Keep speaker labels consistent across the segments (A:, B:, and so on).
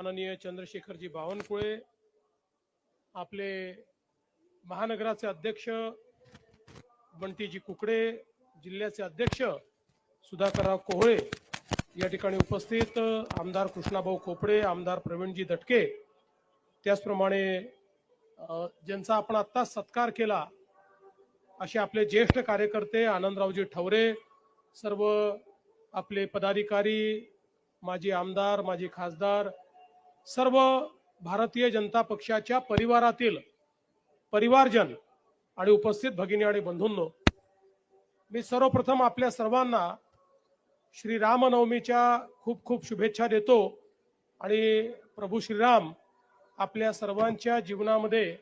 A: माननीय चंद्रशेखरजी बावनकुळे आपले महानगराचे अध्यक्ष बंटीजी कुकडे जिल्ह्याचे अध्यक्ष सुधाकरराव कोहळे या ठिकाणी उपस्थित आमदार कृष्णाभाऊ खोपडे आमदार प्रवीणजी दटके. त्याचप्रमाणे ज्यांचा आपण आत्ता सत्कार केला असे आपले ज्येष्ठ कार्यकर्ते आनंदरावजी ठवरे सर्व आपले पदाधिकारी माजी आमदार माजी खासदार सर्व भारतीय जनता पक्षाच्या परिवारातील परिवारजन आणि उपस्थित भगिनी आणि बंधूंनो मी सर्वप्रथम आपल्या सर्वांना श्री रामनवमीच्या खूप खूप शुभेच्छा देतो आणि प्रभू श्रीराम आपल्या सर्वांच्या जीवनामध्ये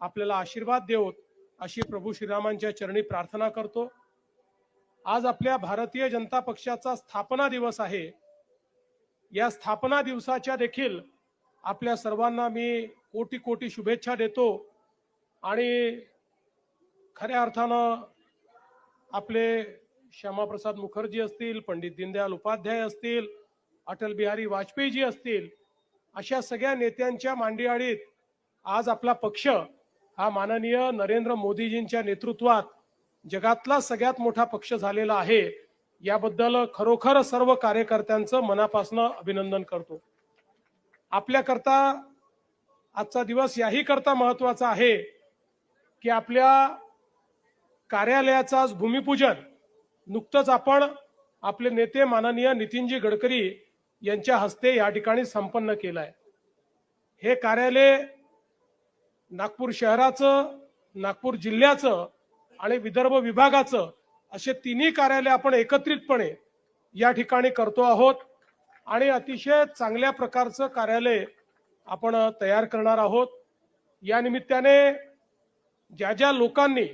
A: आपल्याला आशीर्वाद देऊत अशी प्रभू श्रीरामांच्या चरणी प्रार्थना करतो. आज आपल्या भारतीय जनता पक्षाचा स्थापना दिवस आहे. या स्थापना दिवसाच्या देखील आपल्या सर्वांना मी कोटी कोटी शुभेच्छा देतो आणि खऱ्या अर्थानं आपले श्यामाप्रसाद मुखर्जी असतील पंडित दीनदयाल उपाध्याय असतील अटल बिहारी वाजपेयीजी असतील अशा सगळ्या नेत्यांच्या मांडियाळीत आज आपला पक्ष हा माननीय नरेंद्र मोदीजींच्या नेतृत्वात जगातला सगळ्यात मोठा पक्ष झालेला आहे. याबद्दल खरोखर सर्व कार्यकर्त्यांचं मनापासून अभिनंदन करतो. आपल्याकरता आजचा दिवस याही करता महत्त्वाचा आहे की आपल्या कार्यालयाचं आज भूमिपूजन नुकतंच आपण आपले नेते माननीय नितीनजी गडकरी यांच्या हस्ते या ठिकाणी संपन्न केलं आहे हे कार्यालय नागपूर शहराचं नागपूर जिल्ह्याचं आणि विदर्भ विभागाचं असे तिन्ही कार्यालय आपण एकत्रितपणे या ठिकाणी करतो आहोत. आणि अतिशय चांगल्या प्रकारचं कार्यालय आपण तयार करणार आहोत. या निमित्ताने ज्या ज्या लोकांनी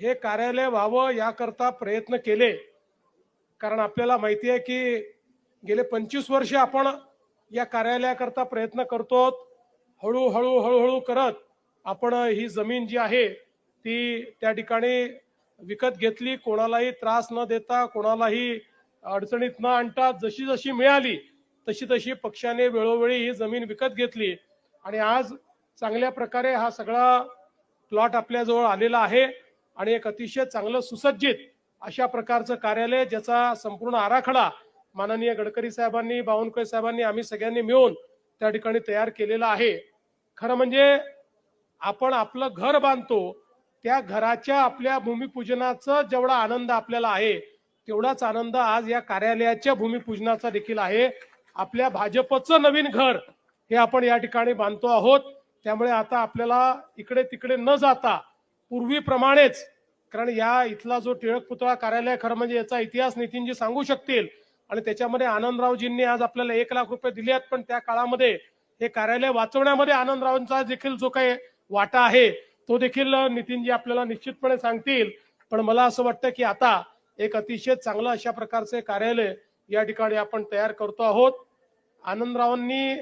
A: हे कार्यालय व्हावं याकरता प्रयत्न केले कारण आपल्याला माहिती आहे की गेले पंचवीस वर्षे आपण या कार्यालयाकरता प्रयत्न करतो हळूहळू हळूहळू करत आपण ही जमीन जी आहे ती त्या ठिकाणी विकत घेतली. कोणालाही त्रास न देता कोणालाही अडचणीत न आणता जशी जशी मिळाली तशी तशी पक्षाने वेळोवेळी ही जमीन विकत घेतली. आणि आज चांगल्या प्रकारे हा सगळा प्लॉट आपल्याजवळ आलेला आहे आणि एक अतिशय चांगलं सुसज्जित अशा प्रकारचं कार्यालय ज्याचा संपूर्ण आराखडा माननीय गडकरी साहेबांनी बावनकुळे साहेबांनी आम्ही सगळ्यांनी मिळून त्या ठिकाणी तयार केलेला आहे. खरं म्हणजे आपण आपलं घर बांधतो त्या घराच्या आपल्या भूमिपूजनाचा जेवढा आनंद आपल्याला आहे तेवढाच आनंद आज या कार्यालयाच्या भूमिपूजनाचा देखील आहे. आपल्या भाजपचं नवीन घर हे आपण या ठिकाणी बांधतो आहोत. त्यामुळे आता आपल्याला इकडे तिकडे न जाता पूर्वीप्रमाणेच कारण या इथला जो टिळक पुतळा कार्यालय खरं म्हणजे याचा इतिहास नितीनजी सांगू शकतील आणि त्याच्यामध्ये आनंदरावजींनी आज आपल्याला एक लाख रुपये दिले आहेत. पण त्या काळामध्ये हे कार्यालय वाचवण्यामध्ये आनंदरावांचा देखील जो काही वाटा आहे तो देखील नितीनजी आपल्याला निश्चितपणे सांगतील. पण मला असं वाटतं की आता एक अतिशय चांगलं अशा प्रकारचे कार्यालय या ठिकाणी आपण तयार करतो आहोत. आनंदरावांनी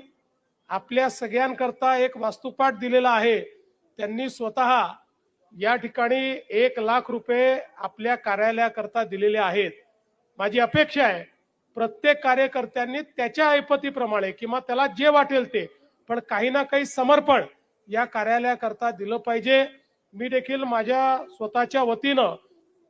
A: आपल्या सगळ्यांकरता एक वास्तुपाठ दिलेला आहे. त्यांनी स्वतः या ठिकाणी एक लाख रुपये आपल्या कार्यालयाकरता दिलेले आहेत. माझी अपेक्षा आहे प्रत्येक कार्यकर्त्यांनी त्याच्या ऐपतीप्रमाणे किंवा त्याला जे वाटेल ते पण काही ना काही समर्पण या कार्यालयाकरता दिलं पाहिजे. मी देखील माझ्या स्वतःच्या वतीनं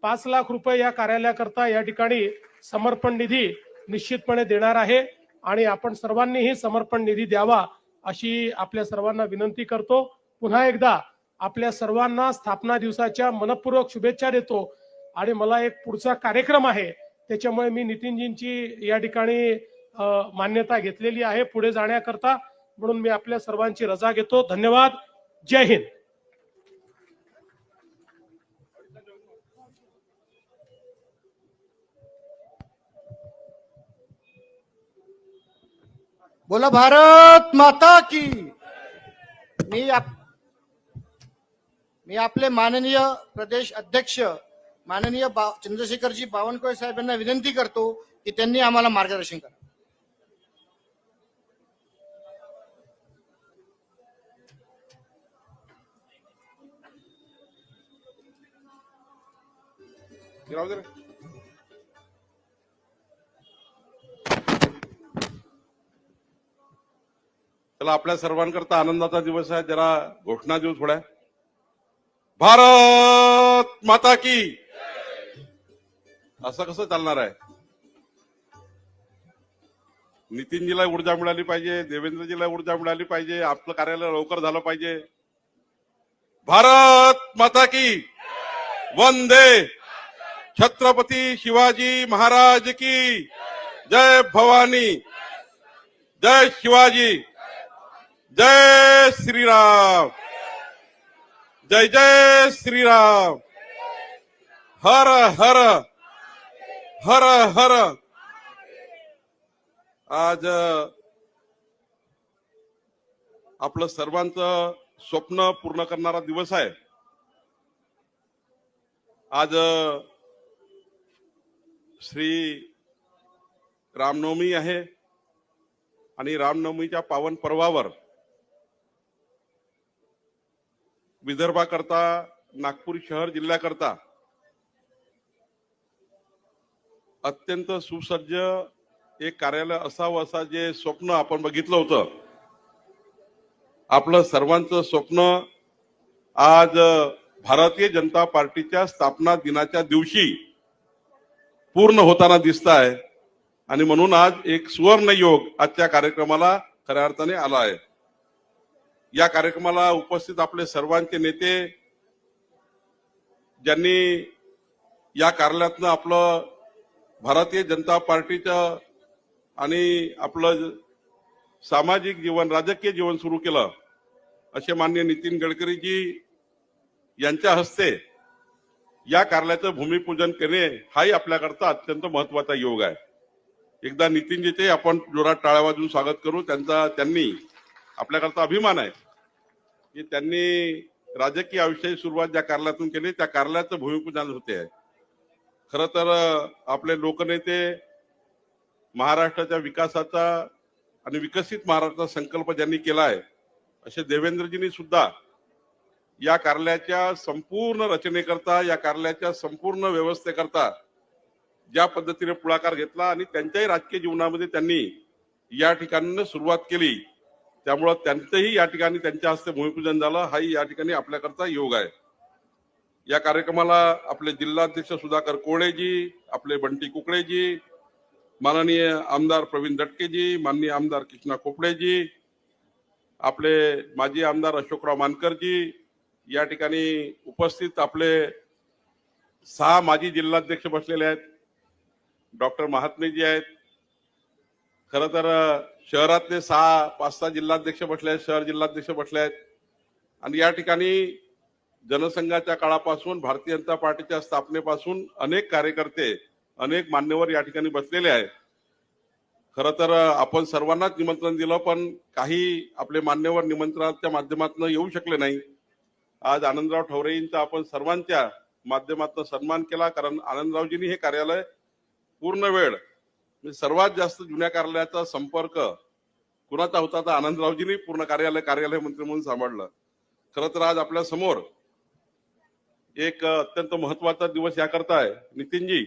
A: पाच लाख रुपये या कार्यालयाकरता या ठिकाणी समर्पण निधी निश्चितपणे देणार आहे आणि आपण सर्वांनीही समर्पण निधी द्यावा अशी आपल्या सर्वांना विनंती करतो. पुन्हा एकदा आपल्या सर्वांना स्थापना दिवसाच्या मनपूर्वक शुभेच्छा देतो. आणि मला एक पुढचा कार्यक्रम आहे. त्याच्यामुळे मी नितीनजींची या ठिकाणी मान्यता घेतलेली आहे पुढे जाण्याकरता. म्हणून मी आपल्या सर्वांची रजा घेतो. धन्यवाद. जय हिंद.
B: बोला भारत माता की। मी आप मी आपले माननीय प्रदेश अध्यक्ष माननीय बा चंद्रशेखरजी बावनकुळे साहेबांना विनंती करतो की त्यांनी आम्हाला मार्गदर्शन करा.
C: राहू दे त्याला चला आपल्या सर्वांकरता आनंदाचा दिवस आहे. जरा घोषणा देऊ थोड्या. भारत माता की असं कसं चालणार आहे? नितीनजीला ऊर्जा मिळाली पाहिजे देवेंद्रजीला ऊर्जा मिळाली पाहिजे आपलं कार्यालय लवकर झालं पाहिजे. भारत माता की वंदे. छत्रपती शिवाजी महाराज की जय भवानी. जय शिवाजी. जय श्रीराम। जय जय श्रीराम। हर हर हर हर। आज आपलं सर्वांचं स्वप्न पूर्ण करणारा दिवस आहे. आज श्री रामनवमी आहे आणि रामनवमीच्या पावन पर्वावर विदर्भाकरता नागपूर शहर जिल्ह्याकरता अत्यंत सुसज्ज एक कार्यालय असावं असा जे स्वप्न आपण बघितलं होतं. आपलं सर्वांचं स्वप्न आज भारतीय जनता पार्टीच्या स्थापना दिनाच्या दिवशी पूर्ण होताना दिसत आहे आणि म्हणून आज एक सुवर्ण योग आजच्या कार्यक्रमाला खऱ्या अर्थाने आला आहे. या कार्यक्रमाला उपस्थित आपले सर्वांचे नेते ज्यांनी या कार्यालयातनं आपलं भारतीय जनता पार्टीचं आणि आपलं सामाजिक जीवन राजकीय जीवन सुरू केलं असे मान्य नितीन गडकरीजी यांच्या हस्ते या कार्यालयाचं भूमिपूजन करणे हाही आपल्याकरता अत्यंत महत्त्वाचा योग आहे. एकदा नितीनजीचे आपण जोरात टाळ्या वाजून स्वागत करू. त्यांचा त्यांनी आपल्याकरता अभिमान आहे की त्यांनी राजकीय आयुष्याची सुरुवात ज्या कार्यालयातून केली त्या कार्यालयाचं भूमिपूजन होते. आहे खर तर आपले लोकनेते महाराष्ट्राच्या विकासाचा आणि विकसित महाराष्ट्राचा संकल्प ज्यांनी केला आहे असे देवेंद्रजींनी सुद्धा या कार्यालयाच्या संपूर्ण रचनेकरता या कार्यालयाच्या संपूर्ण व्यवस्थेकरता ज्या पद्धतीने पुढाकार घेतला आणि त्यांच्याही राजकीय जीवनामध्ये त्यांनी या ठिकाणी सुरुवात केली त्यामुळं त्यांचंही या ठिकाणी त्यांच्या हस्ते भूमिपूजन झालं. हाही या ठिकाणी आपल्याकरता योग आहे. या कार्यक्रमाला आपले जिल्हाध्यक्ष सुधाकर कोळेजी आपले बंटी कुकडेजी माननीय आमदार प्रवीण दटकेजी माननीय आमदार कृष्णा खोपडेजी आपले माजी आमदार अशोकराव मानकरजी या ठिकाणी उपस्थित आपले सहा माजी जिल्हाध्यक्ष बसलेले आहेत. डॉक्टर महात्मेजी आहेत. खरं तर शहरातले सहा पाच सहा जिल्हाध्यक्ष बसले आहेत शहर जिल्हाध्यक्ष बसले आहेत. आणि या ठिकाणी जनसंघाच्या काळापासून भारतीय जनता पार्टीच्या स्थापनेपासून अनेक कार्यकर्ते अनेक मान्यवर या ठिकाणी बसलेले आहेत. खर तर आपण सर्वांनाच निमंत्रण दिलं पण काही आपले मान्यवर निमंत्रणाच्या माध्यमातून येऊ शकले नाही. आज आनंदराव ठवरेंचा आपण सर्वांच्या माध्यमातून सन्मान केला कारण आनंदरावजींनी हे कार्यालय पूर्ण वेळ सर्वात जास्त जुन्या कार्यालयाचा संपर्क कुणाचा होता तर आनंदरावजींनी पूर्ण कार्यालय कार्यालय मंत्री म्हणून सांभाळलं. खरं तर आज आपल्यासमोर एक अत्यंत महत्त्वाचा दिवस याकरता आहे नितीनजी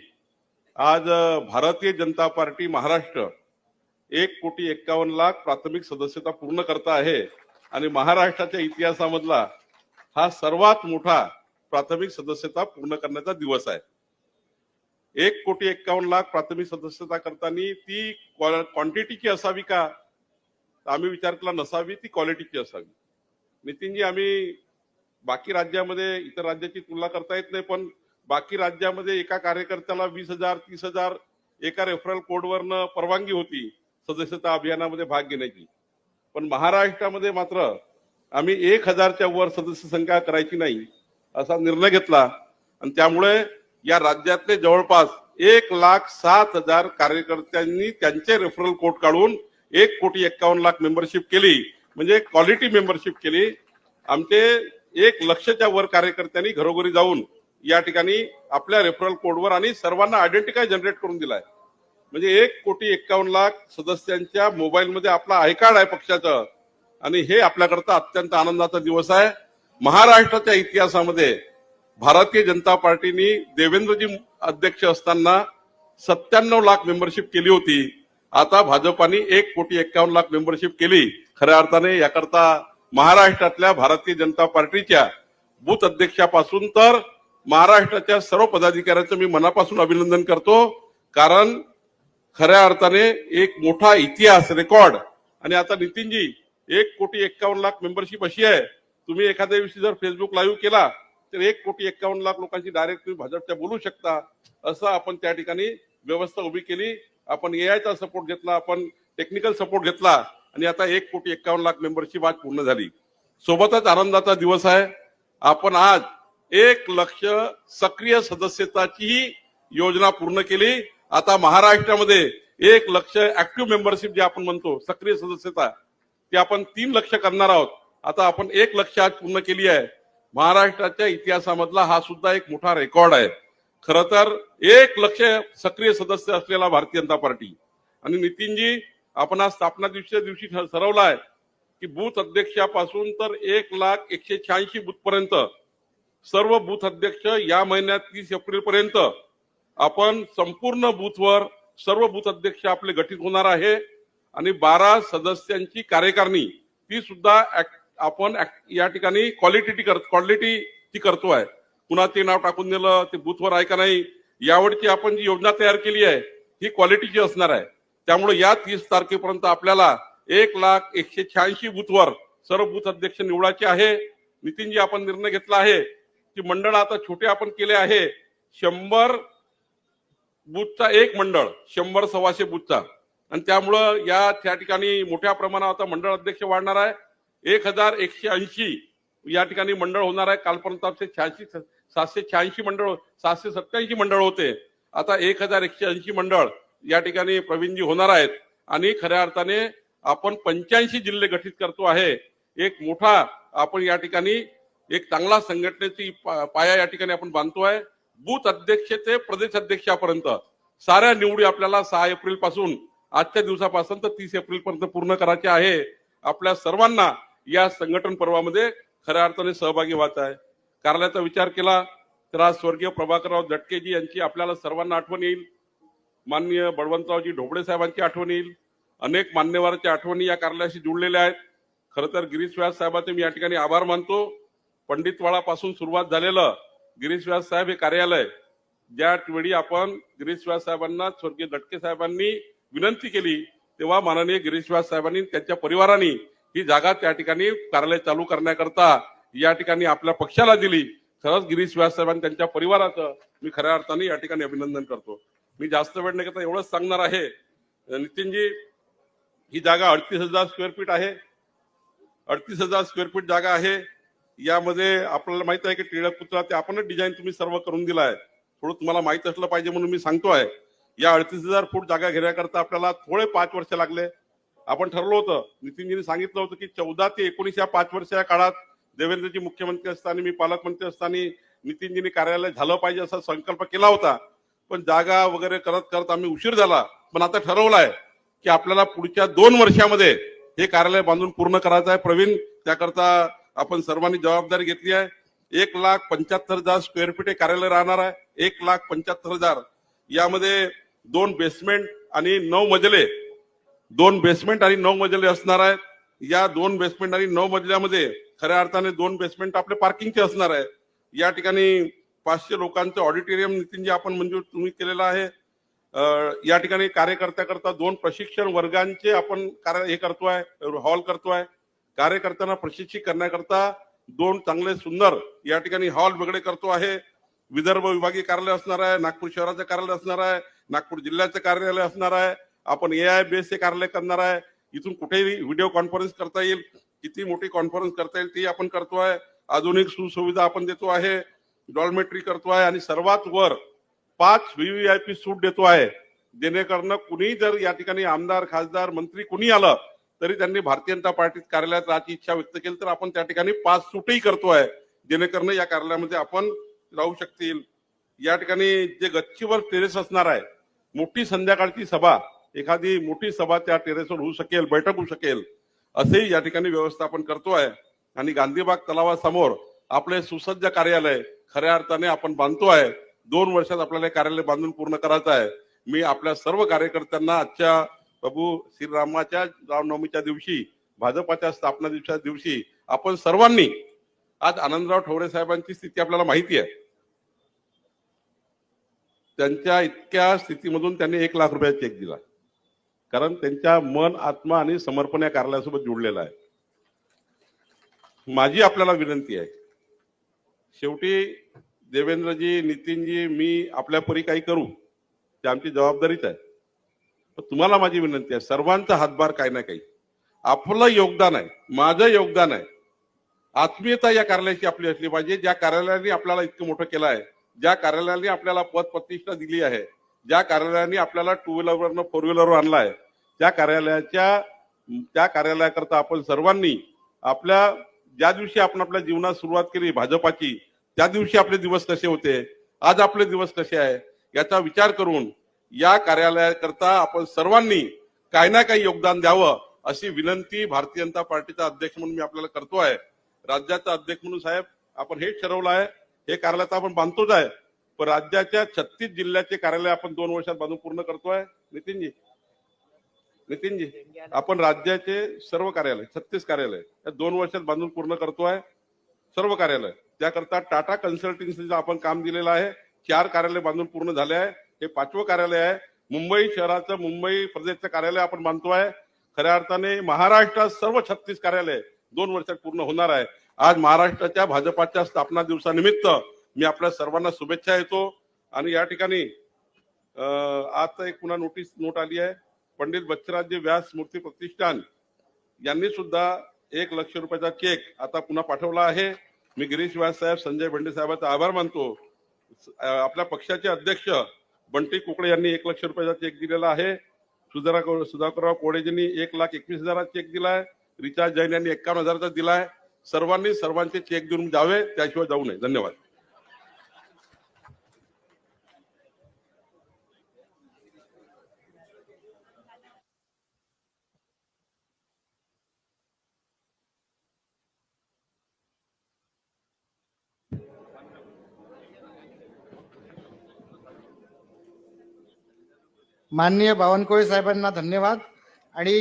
C: आज भारतीय जनता पार्टी महाराष्ट्र एक कोटी एक्कावन्न लाख प्राथमिक सदस्यता पूर्ण करता आहे आणि महाराष्ट्राच्या इतिहासामधला हा सर्वात मोठा प्राथमिक सदस्यता पूर्ण करण्याचा दिवस आहे. एक कोटी एक्कावन्न लाख प्राथमिक सदस्यता करताना ती क्वांटिटीची असावी का? आम्ही विचार केला नसावी ती क्वालिटीची असावी. नितीनजी आम्ही बाकी राज्यामध्ये इतर राज्याची तुलना करता येत नाही पण बाकी राज्यामध्ये एका कार्यकर्त्याला वीस हजार तीस हजार एका रेफरल कोडवरनं परवानगी होती सदस्यता अभियानामध्ये भाग घेण्याची. पण महाराष्ट्रामध्ये मात्र आम्ही एक हजारच्या वर सदस्य संख्या करायची नाही असा निर्णय घेतला. आणि त्यामुळे या राज्यातले जवळपास एक लाख सात हजार कार्यकर्त्यांनी त्यांचे रेफरल कोड काढून एक कोटी एक्कावन्न लाख मेंबरशिप केली. म्हणजे क्वालिटी मेंबरशिप केली. आमचे एक लक्षच्या वर कार्यकर्त्यांनी घरोघरी जाऊन या ठिकाणी आपल्या रेफरल कोडवर आणि सर्वांना आयडेंटिफाय जनरेट करून दिलाय. म्हणजे एक कोटी एक्कावन्न लाख सदस्यांच्या मोबाईलमध्ये आपला आयकार्ड आहे पक्षाचं. आणि हे आपल्याकरता अत्यंत आनंदाचा दिवस आहे. महाराष्ट्राच्या इतिहासामध्ये भारतीय जनता पार्टीने देवेंद्रजी अध्यक्ष असताना सत्त्याण्णव लाख मेंबरशिप केली होती. आता भाजपाने एक कोटी एक्कावन्न लाख मेंबरशिप केली. खऱ्या अर्थाने याकरता महाराष्ट्रातल्या भारतीय जनता पार्टीच्या बूथ अध्यक्षापासून तर महाराष्ट्राच्या सर्व पदाधिकाऱ्यांचं मी मनापासून अभिनंदन करतो. कारण खऱ्या अर्थाने एक मोठा इतिहास रेकॉर्ड. आणि आता नितीनजी एक कोटी एक्कावन्न लाख मेंबरशिप अशी आहे. तुम्ही एखाद्या दिवशी जर फेसबुक लाईव्ह केला तर एक कोटी एक्कावन्न लाख लोकांची डायरेक्ट तुम्ही भाजपच्या बोलू शकता असं आपण त्या ठिकाणी व्यवस्था उभी केली. आपण एआयचा सपोर्ट घेतला आपण टेक्निकल सपोर्ट घेतला आणि आता एक कोटी एक्कावन्न लाख मेंबरशिप आज पूर्ण झाली. सोबतच आनंदाचा दिवस आहे. आपण आज एक लक्ष सक्रिय सदस्यताचीही योजना पूर्ण केली. आता महाराष्ट्रामध्ये एक लक्ष ऍक्टिव्ह मेंबरशिप जे आपण म्हणतो सक्रिय सदस्यता ते आपण तीन लक्ष करणार आहोत. आता आपण एक लक्ष आज पूर्ण केली आहे. महाराष्ट्राच्या इतिहासामधला हा सुद्धा एक मोठा रेकॉर्ड आहे. खर तर एक लक्ष सक्रिय सदस्य असलेला भारतीय जनता पार्टी. आणि नितीनजी आपण आज स्थापना दिवशी दिवशी ठरवला आहे की बूथ अध्यक्षापासून तर एक लाख एकशे शहाऐंशी बूथ पर्यंत सर्व बूथ अध्यक्ष या महिन्यात तीस एप्रिल पर्यंत आपण संपूर्ण बूथवर सर्व बूथ अध्यक्ष आपले गठीत होणार आहे. आणि बारा सदस्यांची कार्यकारिणी ती सुद्धा आपण या ठिकाणी क्वालिटी क्वालिटी ती करतोय. पुन्हा ते नाव टाकून दिलं ते बूथवर आहे का नाही यावरची आपण जी योजना तयार केली आहे ही क्वालिटीची असणार आहे. त्यामुळे या तीस तारखेपर्यंत आपल्याला एक लाख एकशे शहाऐंशी बूथवर सर्व बूथ अध्यक्ष निवडायचे आहे. नितीनजी आपण निर्णय घेतला आहे की मंडळ आता छोटे आपण केले आहे. शंभर बूथचा एक मंडळ शंभर सव्वाशे बूथचा आणि त्यामुळं या त्या ठिकाणी मोठ्या प्रमाणावर आता मंडळ अध्यक्ष वाढणार आहे. एक हजार एकशे ऐंशी या ठिकाणी मंडळ होणार आहे. कालपर्यंत आमचे शहाऐंशी सातशे शहाऐंशी मंडळ सातशे सत्याऐंशी मंडळ होते. आता एक हजार एकशे ऐंशी मंडळ या ठिकाणी प्रवीणजी होणार आहेत. आणि खऱ्या अर्थाने आपण पंच्याऐंशी जिल्हे गठीत करतो आहे. एक मोठा आपण या ठिकाणी एक चांगला संघटनेची पा- पाया या ठिकाणी आपण बांधतो आहे. बूथ अध्यक्ष ते प्रदेश अध्यक्षापर्यंत. साऱ्या निवडी आपल्याला सहा एप्रिलपासून आजच्या दिवसापासून तर तीस एप्रिल पर्यंत पूर्ण करायचे आहे. आपल्या सर्वांना या संघटन पर्वामध्ये खऱ्या अर्थाने सहभागी व्हायचं आहे. कार्यालयाचा विचार केला तर आज स्वर्गीय प्रभाकरराव झटकेजी यांची आपल्याला सर्वांना आठवण येईल. माननीय बळवंतरावजी ढोबळे साहेबांची आठवण येईल. अनेक मान्यवरांच्या आठवणी या कार्यालयाशी जुळलेल्या आहेत. खरं तर गिरीश व्यास साहेबांचे मी या ठिकाणी आभार मानतो. पंडितवाळापासून सुरुवात झालेलं गिरीश व्यास साहेब हे कार्यालय ज्या वेळी आपण गिरीश व्यास साहेबांना स्वर्गीय दटके साहेबांनी विनंती केली तेव्हा माननीय गिरीश व्यास साहेबांनी त्यांच्या परिवाराने ही जागा त्या ठिकाणी कार्यालय चालू करण्याकरता या ठिकाणी आपल्या पक्षाला दिली. खरंच गिरीश व्यास साहेबांनी त्यांच्या परिवाराचं मी खऱ्या अर्थाने या ठिकाणी अभिनंदन करतो. मी जास्त वेळ नाही घेता एवढंच सांगणार आहे नितीनजी ही जागा अडतीस हजार स्क्वेअर फीट आहे. अडतीस हजार स्क्वेअर फीट जागा आहे. यामध्ये आपल्याला माहीत आहे की टिळक पुतळा ते आपणच डिझाईन तुम्ही सर्व करून दिला आहे. थोडं तुम्हाला माहीत असलं पाहिजे म्हणून मी सांगतो आहे या अडतीस हजार फूट जागा घेण्याकरता आपल्याला थोडे पाच वर्ष लागले. आपण ठरलं होतं नितीनजींनी सांगितलं होतं की चौदा ते एकोणीस या पाच वर्ष या काळात देवेंद्रजी मुख्यमंत्री असताना मी पालकमंत्री असताना नितीनजींनी कार्यालय झालं पाहिजे असा संकल्प केला होता. पण जागा वगैरे करत करत आम्ही उशीर झाला. पण आता ठरवलं आहे की आपल्याला पुढच्या दोन वर्षामध्ये हे कार्यालय बांधून पूर्ण करायचं आहे. प्रवीण त्याकरता आपण सर्वांनी जबाबदारी घेतली आहे. एक लाख पंच्याहत्तर हजार स्क्वेअर फीट हे कार्यालय राहणार आहे. एक लाख पंच्याहत्तर हजार. यामध्ये दोन बेसमेंट आणि नऊ मजले दोन बेसमेंट आणि नऊ मजले असणार आहेत. या दोन बेसमेंट आणि नऊ मजल्यामध्ये खऱ्या अर्थाने दोन बेसमेंट आपले पार्किंगचे असणार आहे या ठिकाणी पाचशे लोकांचं ऑडिटोरियम नितीनजी आपण मंजूर तुम्ही केलेलं आहे. या ठिकाणी कार्यकर्त्याकरता दोन प्रशिक्षण वर्गांचे आपण कार्य हे करतोय हॉल करतोय. कार्यकर्त्यांना प्रशिक्षित करण्याकरता दोन चांगले सुंदर या ठिकाणी हॉल वेगळे करतो आहे. विदर्भ विभागीय कार्यालय असणार आहे नागपूर शहराचं कार्यालय असणार आहे नागपूर जिल्ह्याचं कार्यालय असणार आहे. आपण ए आय बेस कार्यालय करणार आहे. इथून कुठेही व्हिडिओ कॉन्फरन्स करता येईल. किती मोठी कॉन्फरन्स करता येईल ती आपण करतोय आधुनिक सुसुविधा आपण देतो आहे. डॉलमेटरी करतो आहे. आणि सर्वात वर पाच व्हीव्हीआयपी सूट देतो आहे. जेणेकरून कुणी जर या ठिकाणी आमदार खासदार मंत्री कुणी आलं तरी त्यांनी भारतीय जनता पार्टीत कार्यालयात राहायची इच्छा व्यक्त केली तर आपण त्या ठिकाणी पाच सूटही करतो आहे. जेणेकरून या कार्यालयामध्ये आपण राहू शकतील. या ठिकाणी जे गच्चीवर टेरेस असणार आहे मोठी संध्याकाळची सभा एखादी मोठी सभा त्या टेरेसवर होऊ शकेल बैठक होऊ शकेल असेही या ठिकाणी व्यवस्थापन करतोय. आणि गांधीबाग तलावासमोर आपले सुसज्ज कार्यालय खऱ्या अर्थाने आपण बांधतोय. दोन वर्षात आपल्याला हे कार्यालय बांधून पूर्ण करायचं आहे. मी आपल्या सर्व कार्यकर्त्यांना आजच्या प्रभू श्रीरामाच्या रामनवमीच्या दिवशी भाजपाच्या स्थापना दिवसाच्या दिवशी आपण सर्वांनी आज आनंदराव ठवरे साहेबांची स्थिती आपल्याला माहिती आहे. त्यांच्या इतक्या स्थितीमधून त्यांनी एक लाख रुपयाचा चेक दिला. कारण त्यांच्या मन आत्मा आणि समर्पण या कार्यालयासोबत जोडलेला आहे. माझी आपल्याला विनंती आहे. शेवटी देवेंद्रजी नितीनजी मी आपल्या परी काही करू ते आमची जबाबदारीच आहे. पण तुम्हाला माझी विनंती आहे सर्वांचा हातभार काही ना काही. आपलं योगदान आहे माझं योगदान आहे. आत्मीयता या कार्यालयाची आपली असली पाहिजे. ज्या कार्यालयाने आपल्याला इतकं मोठं केलं आहे ज्या कार्यालयाने आपल्याला पद प्रतिष्ठा दिली आहे ज्या कार्यालयाने आपल्याला टू व्हीलरवरनं फोर व्हीलरवर आणलाय त्या कार्यालयाच्या त्या कार्यालयाकरता आपण सर्वांनी आपल्या ज्या दिवशी आपण आपल्या जीवनात सुरुवात केली भाजपाची त्या दिवशी आपले दिवस कसे होते? आज आपले दिवस कसे आहे? याचा विचार करून या कार्यालयाकरता आपण सर्वांनी काही ना काही योगदान द्यावं अशी विनंती भारतीय जनता पार्टीचा अध्यक्ष म्हणून मी आपल्याला करतो आहे राज्याचा अध्यक्ष म्हणून साहेब आपण हेच ठरवलं आहे. हे कार्यालय तर आपण बांधतोच आहे. पण राज्याच्या छत्तीस जिल्ह्याचे कार्यालय आपण दोन वर्षात बांधून पूर्ण करतोय. नितीनजी. नितीनजी आपण राज्याचे सर्व कार्यालय छत्तीस कार्यालय या दोन वर्षात बांधून पूर्ण करतोय. सर्व कार्यालय. त्याकरता टाटा कन्सल्टन्सीचं आपण काम दिलेलं आहे. चार कार्यालय बांधून पूर्ण झाले आहे. हे पाचवं कार्यालय आहे. मुंबई शहराचं मुंबई प्रदेशचं कार्यालय आपण बांधतोय. खऱ्या अर्थाने महाराष्ट्रात सर्व छत्तीस कार्यालय दोन वर्षात पूर्ण होणार आहे. आज महाराष्ट्राच्या भाजपाच्या स्थापना दिवसानिमित्त मी आपल्या सर्वांना शुभेच्छा येतो आणि या ठिकाणी आज आता एक पुन्हा नोटीस नोट आली आहे. पंडित बच्चराजी व्यास मूर्ती प्रतिष्ठान यांनी सुद्धा एक लक्ष रुपयाचा चेक आता पुन्हा पाठवला आहे. मी गिरीश व्यास साहेब संजय भेंडे साहेबांचा आभार मानतो. आपल्या पक्षाचे अध्यक्ष बंटी कुकडे यांनी एक लक्ष रुपयाचा चेक दिलेला आहे. सुधारा सुधाकरराव कोडेजींनी एक लाख एकवीस हजाराचा चेक दिलाय. रिचार्ज जैन यांनी एकावन्न हजाराचा दिलाय. सर्वांनी सर्वांचे चेक देऊन जावे त्याशिवाय जाऊ नये. धन्यवाद.
B: माननीय बावनकुळे साहेबांना धन्यवाद. आणि